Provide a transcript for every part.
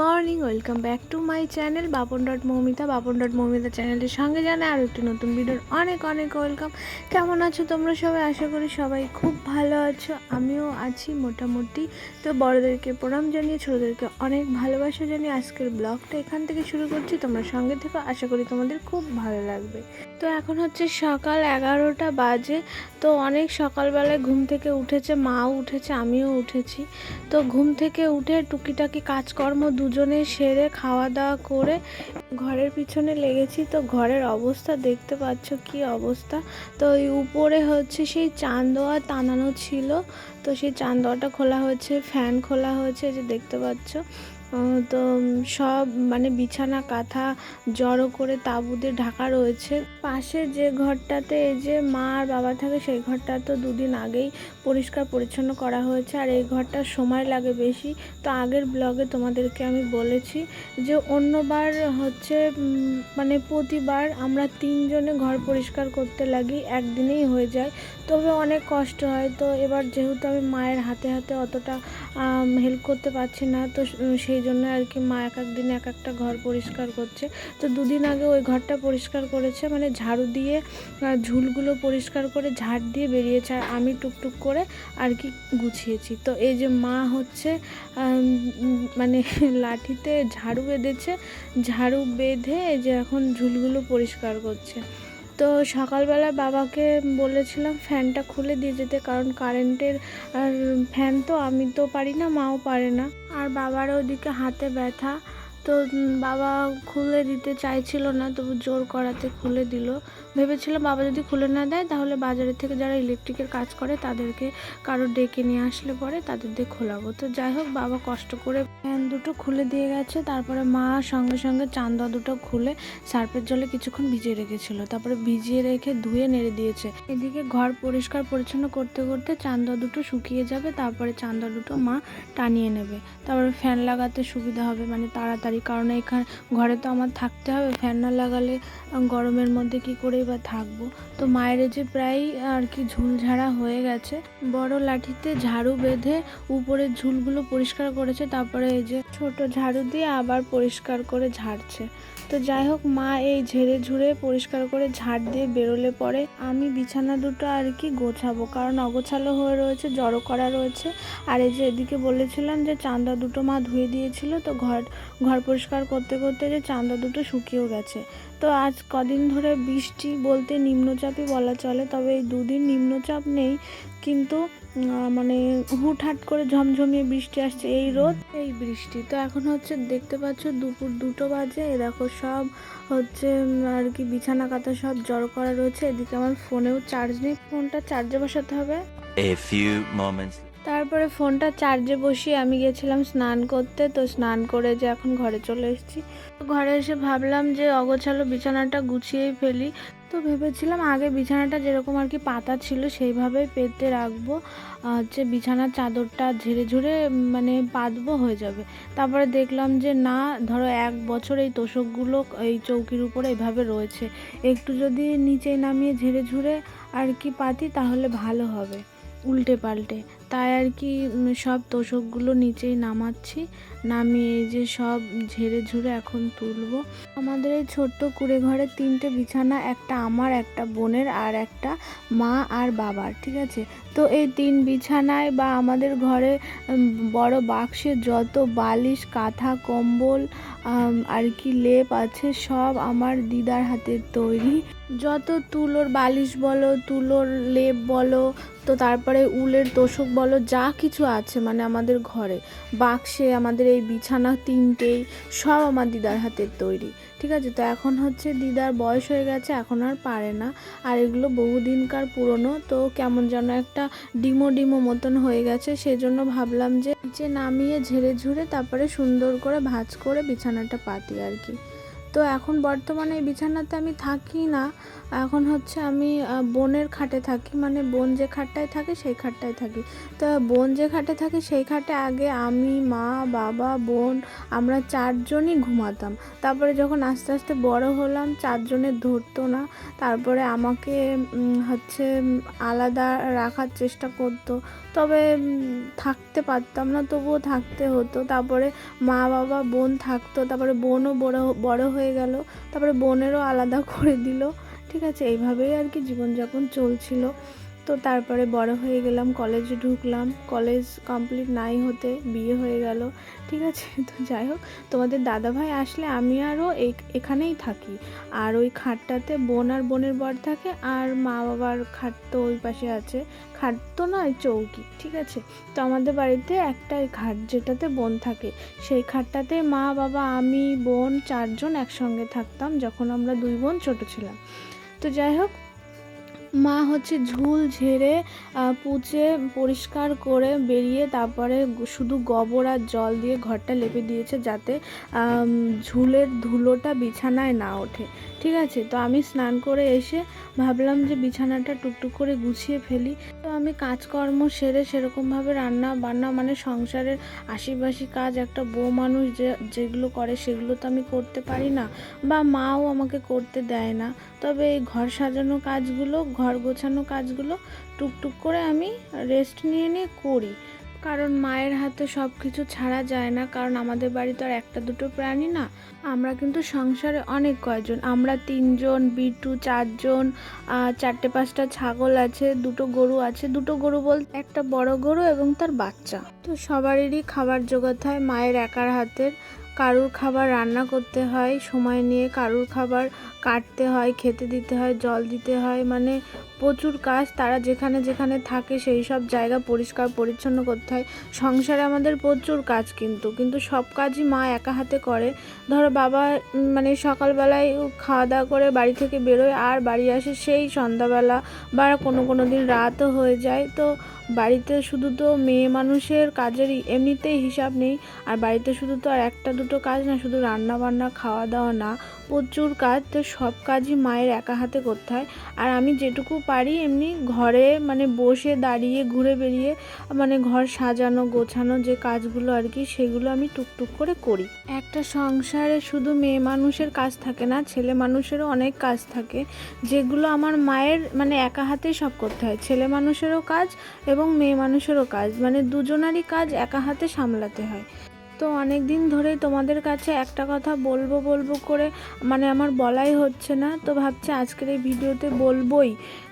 Morning, welcome back to my channel Bapan dot Moumita. Bapan dot Moumita চ্যানেলের সঙ্গে জানাই আরও একটি নতুন ভিডিওর অনেক অনেক ওয়েলকাম। কেমন আছো তোমরা সবাই? আশা করি সবাই খুব ভালো আছো। আমিও আছি মোটামুটি। তো বড়োদেরকে প্রণাম জানিয়ে, ছোটোদেরকে অনেক ভালোবাসা জানিয়ে আজকের ব্লগটা এখান থেকে শুরু করছি। তোমরা সঙ্গে থেকে, আশা করি তোমাদের খুব ভালো লাগবে। তো এখন হচ্ছে সকাল এগারোটা বাজে। তো অনেক সকালবেলায় ঘুম থেকে উঠেছে, মাও উঠেছে, আমিও উঠেছি। তো ঘুম থেকে উঠে টুকিটাকি কাজকর্ম দুজনে সেরে খাওয়া দাওয়া করে ঘরের পিছনে লেগেছি। তো ঘরের অবস্থা দেখতে পাচ্ছ কি অবস্থা? তো ওই উপরে হচ্ছে সেই চান্দোয়া টানানো ছিল। তো সেই চান্দোয়াটা খোলা হয়েছে, ফ্যান খোলা হয়েছে যে দেখতে পাচ্ছ। তো সব মানে বিছানা, কাঁথা জড়ো করে তাঁবু দিয়ে ঢাকা রয়েছে। পাশে যে ঘরটাতে এই যে মা আর বাবা থাকে, সেই ঘরটা তো দুদিন আগেই পরিষ্কার পরিচ্ছন্ন করা হয়েছে। আর এই ঘরটা সময় লাগে বেশি। তো আগের ব্লগে তোমাদেরকে আমি বলেছি যে অন্যবার হচ্ছে মানে প্রতিবার আমরা তিনজনে ঘর পরিষ্কার করতে লাগি। একদিনেই হয়ে যায়। তবে অনেক কষ্ট হয়। তো এবার যেহেতু আমি মায়ের হাতে হাতে অতটা হেল্প করতে পারছি না, তো সেই জন্য আর কি মা এক এক দিনে এক একটা ঘর পরিষ্কার করছে। তো দুদিন আগে ওই ঘরটা পরিষ্কার করেছে মানে ঝাড়ু দিয়ে ঝুলগুলো পরিষ্কার করে ঝাড় দিয়ে বেরিয়েছে, আর আমি টুকটুক করে আর কি গুছিয়েছি। তো এই যে মা হচ্ছে মানে লাঠিতে ঝাড়ু বেঁধেছে, ঝাড়ু বেঁধে এই যে এখন ঝুলগুলো পরিষ্কার করছে। তো সকালবেলা বাবাকে বলেছিলাম, ফ্যানটা খুলে দিয়ে যেতে, কারণ কারেন্টের আর ফ্যান তো আমি তো পারি না, মাও পারে না। আর বাবার ওদিকে হাতে ব্যথা, তো বাবা খুলে দিতে চাইছিল না, তবু জোর করাতে খুলে দিল। ভেবেছিলাম বাবা যদি খুলে না দেয়, তাহলে বাজারের থেকে যারা ইলেকট্রিকের কাজ করে, তাদেরকে কারও ডেকে নিয়ে আসলে পরে তাদের দিয়ে খোলাবো। তো যাই হোক, বাবা কষ্ট করে ফ্যান দুটো খুলে দিয়ে গেছে, তারপরে মা সঙ্গে সঙ্গে চান্দা দুটো খুলে সার্ফের জলে কিছুক্ষণ ভিজিয়ে রেখেছিল। তারপরে ভিজিয়ে রেখে ধুয়ে নেড়ে দিয়েছে। এদিকে ঘর পরিষ্কার পরিচ্ছন্ন করতে করতে চান্দা দুটো শুকিয়ে যাবে, তারপরে চান্দা দুটো মা টানিয়ে নেবে। তারপরে ফ্যান লাগাতে সুবিধা হবে মানে তাড়াতাড়ি, কারণ এখানে ঘরে তো আমার থাকতে হবে। ফ্যান না লাগালে গরমের মধ্যে কি করেই বা থাকব। তো মায়ের যে প্রায় আর কি ঝুলঝাড়া হয়ে গেছে, বড় লাঠিতে ঝাড়ু বেঁধে উপরের ঝুলগুলো পরিষ্কার করেছে, তারপরে এই যে ছোট ঝাড়ু দিয়ে আবার পরিষ্কার করে ঝাড়ছে। তো যাই হোক, মা এই ঝেড়ে ঝুড়ে পরিষ্কার করে ঝাড় দিয়ে বেরোলে পরে আমি বিছানা দুটো আর কি গোছাবো, কারণ অগোছালো হয়ে রয়েছে, জড়ো করা রয়েছে। আর এই যে এদিকে বলেছিলাম যে চান্দা দুটো মা ধুয়ে দিয়েছিল, তো ঘর ঘর পরিষ্কার করতে করতে যে চান্দা দুটো শুকিয়েও গেছে। তো আজ কদিন ধরে বৃষ্টি বলতে নিম্নচাপই বলা চলে, তবে এই দুদিন নিম্নচাপ নেই, কিন্তু মানে হুটহাট করে ঝমঝমিয়ে বৃষ্টি আসছে। এই রোদ, এই বৃষ্টি। তো এখন হচ্ছে দেখতে পাচ্ছ দুপুর দুটো বাজে দেখো সব হচ্ছে আর কি বিছানা কাতা সব জড়ো করা রয়েছে। এদিকে আমার ফোনেও চার্জ নেই। ফোনটা চার্জে বসাতে হবে। A few moments তারপরে ফোনটা চার্জে বসিয়ে আমি গেছিলাম স্নান করতে, তো স্নান করে যে এখন ঘরে চলে এসেছি। ঘরে এসে ভাবলাম যে অগোছালো বিছানাটা গুছিয়েই ফেলি। তো ভেবেছিলাম আগে বিছানাটা যেরকম আর কি পাতা ছিল সেইভাবেই পেতে রাখব। হচ্ছে বিছানার চাদরটা ঝেড়ে ঝুড়ে মানে পাতবো হয়ে যাবে। তারপরে দেখলাম যে না, ধরো এক বছর এই তোষকগুলো এই চৌকির উপরে এভাবে রয়েছে। একটু যদি নিচে নামিয়ে ঝেড়ে ঝুড়ে আর কি পাতি, তাহলে ভালো হবে। উল্টে পাল্টে। তাই আর কি সব তোষকগুলো নিচেই নামাচ্ছি। নামিয়ে যে সব ঝেড়ে ঝুড়ে এখন তুলবো। আমাদের এই ছোট্ট কুড়ে ঘরে তিনটে বিছানা, একটা আমার, একটা বোনের আর একটা মা আর বাবার, ঠিক আছে? তো এই তিন বিছানায় বা আমাদের ঘরে বড় বাক্সে যত বালিশ, কাঁথা, কম্বল আর কি লেপ আছে, সব আমার দিদার হাতের তৈরি। যত তুলোর বালিশ বলো, তুলোর লেপ বলো, তো তারপরে উলের তোষক বলো, যা কিছু আছে মানে আমাদের ঘরে। বাক্সে আমাদের এই বিছানা তিনটেই সব আমার দিদার হাতের তৈরি। ঠিক আছে? তো এখন হচ্ছে দিদার বয়স হয়ে গেছে, এখন আর পারে না। আর এগুলো বহুদিনকার পুরনো, তো কেমন যেন একটা ডিমো ডিমো মতন হয়ে গেছে। সেজন্য ভাবলাম যে নিচে নামিয়ে ঝেড়ে ঝুড়ে তারপরে সুন্দর করে ভাঁজ করে বিছানাটা পাতি আর কি। তো এখন বর্তমানে বিছানাতে আমি থাকি না। এখন হচ্ছে আমি বোনের খাটে থাকি মানে বোন যে খাটটায় থাকে সেই খাটটায় থাকি। তো বোন যে খাটে থাকে সেই খাটে আগে আমি, মা, বাবা, বোন আমরা চারজনই ঘুমাতাম। তারপরে যখন আস্তে আস্তে বড় হলাম চারজনের ধরতো না। তারপরে আমাকে হচ্ছে আলাদা রাখার চেষ্টা করতো। তবে থাকতে পারতাম না, তবুও থাকতে হতো। তারপরে মা, বাবা, বোন থাকতো। তারপরে বোনও বড় বড় হয়ে গেল। তারপরে বোনেরও আলাদা করে দিল। ঠিক আছে, এইভাবেই আর কি জীবনযাপন চলছিল। তো তারপরে বড় হয়ে গেলাম কলেজে ঢুকলাম। কলেজ কমপ্লিট নাই হতে বিয়ে হয়ে গেল, ঠিক আছে? তো যাই হোক, তোমাদের দাদাভাই আসলে আমি আরও এখানেই থাকি। আর ওই খাটটাতে বোন আর বোনের বর থাকে, আর মা বাবার খাট তো ওই পাশে আছে। খাট তো নয়, চৌকি, ঠিক আছে? তো আমাদের বাড়িতে একটাই খাট, যেটাতে বোন থাকে। সেই খাটটাতে মা, বাবা, আমি, বোন, চারজন একসঙ্গে থাকতাম, যখন আমরা দুই বোন ছোট ছিলাম। তো যাই হোক, মা হচ্ছে ঝুল ঝেড়ে পুচে পরিষ্কার করে বেরিয়ে তারপরে শুধু গোবর আর জল দিয়ে ঘরটা লেপে দিয়েছে যাতে ঝুলের ধুলোটা বিছানায় না ওঠে। ঠিক আছে? তো আমি স্নান করে এসে ভাবলাম যে বিছানাটা টুকটুক করে গুছিয়ে ফেলি। তো আমি কাজকর্ম সেরে সেরকমভাবে রান্না বান্না মানে সংসারের আশিবাসি কাজ, একটা বউ মানুষ যে, যেগুলো করে সেগুলো তো আমি করতে পারি না বা মাও আমাকে করতে দেয় না। তবে এই ঘর সাজানো কাজগুলো, ঘর গোছানো কাজগুলো টুকটুক করে আমি রেস্ট নিয়ে নিয়ে করি। কারণ মায়ের হাতে সব কিছু ছাড়া যায় না, কারণ আমাদের বাড়িতে আর একটা দুটো প্রাণী না। আমরা কিন্তু সংসারে অনেক কয়জন, আমরা তিনজন, বিটু চারজন চারটে পাঁচটা ছাগল আছে, দুটো গরু আছে। দুটো গরু বলতে একটা বড় গরু এবং তার বাচ্চা। তো সবারই খাবার জোগাতে হয় মায়ের একার হাতের। কারুর খাবার রান্না করতে হয়, সময় নিয়ে কারুর খাবার কাটতে হয়, খেতে দিতে হয়, জল দিতে হয় মানে প্রচুর কাজ, তারা যেখানে যেখানে থাকে সেই সব জায়গা পরিষ্কার পরিচ্ছন্ন করতে হয়। সংসারে আমাদের প্রচুর কাজ কিন্তু কিন্তু সব কাজই মা একা হাতে করে। ধরো বাবা মানে সকালবেলায় খাওয়া দাওয়া করে বাড়ি থেকে বেরোয় আর বাড়ি আসে সেই সন্ধ্যাবেলা বা কোনো কোনো দিন রাতও হয়ে যায়। তো বাড়িতে শুধু তো মেয়ে মানুষের কাজের এমনিতেই হিসাব নেই। আর বাড়িতে শুধু তো আর একটা দুটো কাজ না, শুধু রান্না বান্না খাওয়া দাওয়া না, প্রচুর কাজ। তো সব কাজই মায়ের একা হাতে করতে হয়। আর আমি যেটুকু পারি, এমনি ঘরে মানে বসে দাঁড়িয়ে ঘুরে বেরিয়ে মানে ঘর সাজানো, গোছানো যে কাজগুলো আর কি, সেগুলো আমি টুকটুক করে করি। একটা সংসারে শুধু মেয়ে মানুষের কাজ থাকে না, ছেলে মানুষেরও অনেক কাজ থাকে, যেগুলো আমার মায়ের মানে একা হাতেই সব করতে হয়। ছেলে মানুষেরও কাজ এবং মেয়ে মানুষেরও কাজ মানে দুজনারই কাজ একা হাতে সামলাতে হয়। তো অনেক দিন ধরেই তোমাদের কাছে একটা কথা বলব বলব করে মানে আমার বলাই হচ্ছে না, তো ভাবছি আজকের এই ভিডিওতে বলবোই।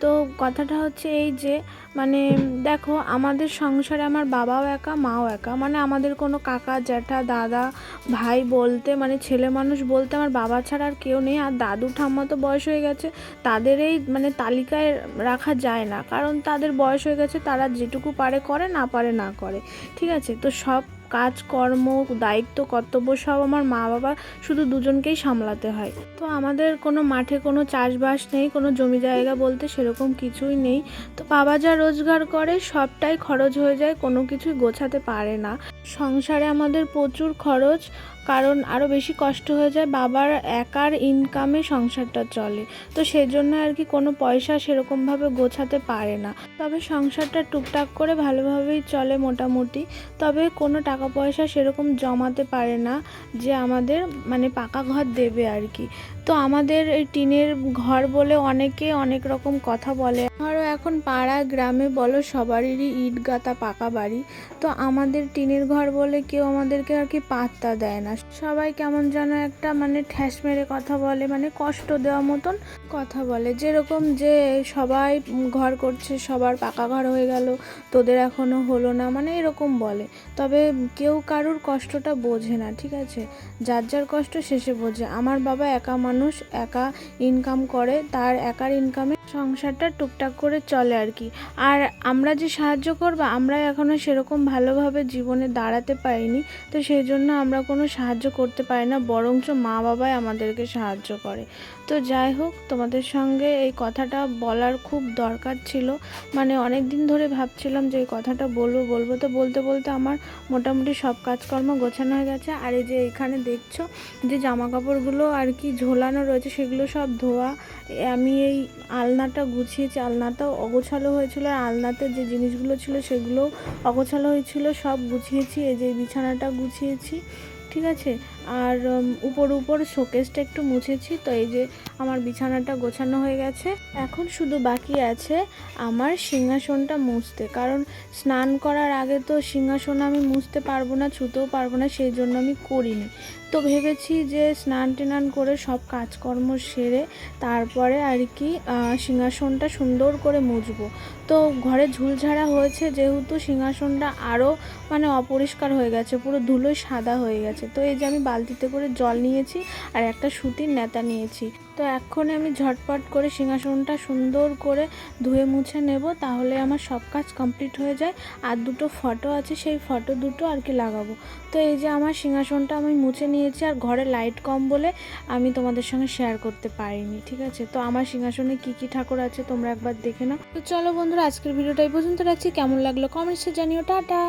তো কথাটা হচ্ছে এই যে মানে দেখো আমাদের সংসারে আমার বাবাও একা, মাও একা। মানে আমাদের কোনো কাকা, জ্যাঠা, দাদা, ভাই বলতে মানে ছেলে মানুষ বলতে আমার বাবা ছাড়া আর কেউ নেই। আর দাদু, ঠাম্মা তো বয়স হয়ে গেছে, তাদের এই মানে তালিকায় রাখা যায় না। কারণ তাদের বয়স হয়ে গেছে, তারা যেটুকু পারে করে, না পারে, না করে। ঠিক আছে? তো সব কাজকর্ম, দায়িত্ব, কর্তব্য সব আমার মা বাবা শুধু দুজনকেই সামলাতে হয়। তো আমাদের কোনো মাঠে কোনো চাষবাস নেই, কোনো জমি জায়গা বলতে সেরকম কিছুই নেই। তো বাবা যা রোজগার করে সবটাই খরচ হয়ে যায়, কোনো কিছুই গোছাতে পারে না। সংসারে আমাদের প্রচুর খরচ কারণ আরও বেশি কষ্ট হয়ে যায়, বাবার একার ইনকামে সংসারটা চলে। তো সেজন্য আর কি কোনো পয়সা সেরকমভাবে গোছাতে পারে না। তবে সংসারটা টুকটাক করে ভালোভাবেই চলে মোটামুটি। তবে কোনো টাকা পয়সা সেরকম জমাতে পারে না যে আমাদের মানে পাকা ঘর দেবে আর কি। তো আমাদের এই টিনের ঘর বলে অনেকে অনেক রকম কথা বলে। ধরো এখন পাড়া গ্রামে বলো সবারই ইট গাঁথা পাকা বাড়ি। তো আমাদের টিনের ঘর বলে কেউ আমাদেরকে আর কি পাত্তা দেয় না। সবাই কেমন যেন একটা মানে ঠ্যাস মেরে কথা বলে মানে কষ্ট দেওয়া মতন কথা বলে। যেরকম যে সবাই ঘর করছে, সবার পাকা ঘর হয়ে গেল, তোদের এখনও হলো না মানে এরকম বলে। তবে কেউ কারুর কষ্টটা বোঝে না, ঠিক আছে? যার যার কষ্ট শেষে বোঝে। আমার বাবা একা মানুষ একা ইনকাম করে, তার একার ইনকামে সংসারটা টুকটাক করে চলে আর কি। আর আমরা যে সাহায্য করব আমরা এখনও সেরকম ভালোভাবে জীবনে দাঁড়াতে পারিনি, তো সেই জন্য আমরা কোনো সাহায্য করতে পারি না, বরঞ্চ মা বাবাই আমাদেরকে সাহায্য করে। তো যাই হোক, তোমাদের সঙ্গে এই কথাটা বলার খুব দরকার ছিল। মানে অনেক দিন ধরে ভাবছিলাম যে এই কথাটা বলব বলব তো বলতে বলতে আমার মোটামুটি সব কাজকর্ম গোছানো হয়ে গেছে। আর এই যে এখানে দেখছ যে জামা কাপড়গুলো আর কি ঝোলানো রয়েছে, সেগুলো সব ধোয়া। আমি এই আলনাটা গুছিয়েছি, আলনাটাও অগোছালো হয়েছিল। আর আলনাতে যে জিনিসগুলো ছিল সেগুলোও অগোছালো হয়েছিল, সব গুছিয়েছি। এই যে বিছানাটা গুছিয়েছি। ঠিক আছে? আর উপর উপর শোকেসটা একটু মুছেছি, তো এই যে আমার বিছানাটা গোছানো হয়ে গেছে। এখন শুধু বাকি আছে আমার সিংহাসনটা মুছতে। কারণ স্নান করার আগে তো সিংহাসন আমি মুছতে পারব না, ছুতেও পারব না, সেই জন্য আমি করিনি। তো ভেবেছি যে স্নান টেনান করে সব কাজকর্ম সেরে তারপরে আর কি সিংহাসনটা সুন্দর করে মুছবো। তো ঘরে ঝুলঝাড়া হয়েছে যেহেতু সিংহাসনটা আরও মানে অপরিষ্কার হয়ে গেছে, পুরো ধুলোয় সাদা হয়ে গেছে। তো এই যে আমি বালতিতে করে জল নিয়েছি আর একটা সুতির নেতা নিয়েছি। তো এক্ষণে আমি ঝটপট করে সিংহাসনটা সুন্দর করে ধুয়ে মুছে নেব, তাহলে আমার সব কাজ কমপ্লিট হয়ে যায়। আর দুটো ফটো আছে, সেই ফটো দুটো আর কি লাগাবো। তো এই যে আমার সিংহাসনটা আমি মুছে নিয়েছি, আর ঘরে লাইট কম বলে আমি তোমাদের সঙ্গে শেয়ার করতে পারিনি, ঠিক আছে? তো আমার সিংহাসনে কি কি ঠাকুর আছে তোমরা একবার দেখে নাও। তো চলো বন্ধুরা, আজকের ভিডিওটা এই পর্যন্ত রাখছি। কেমন লাগল কমেন্টসে জানিও। টাটা!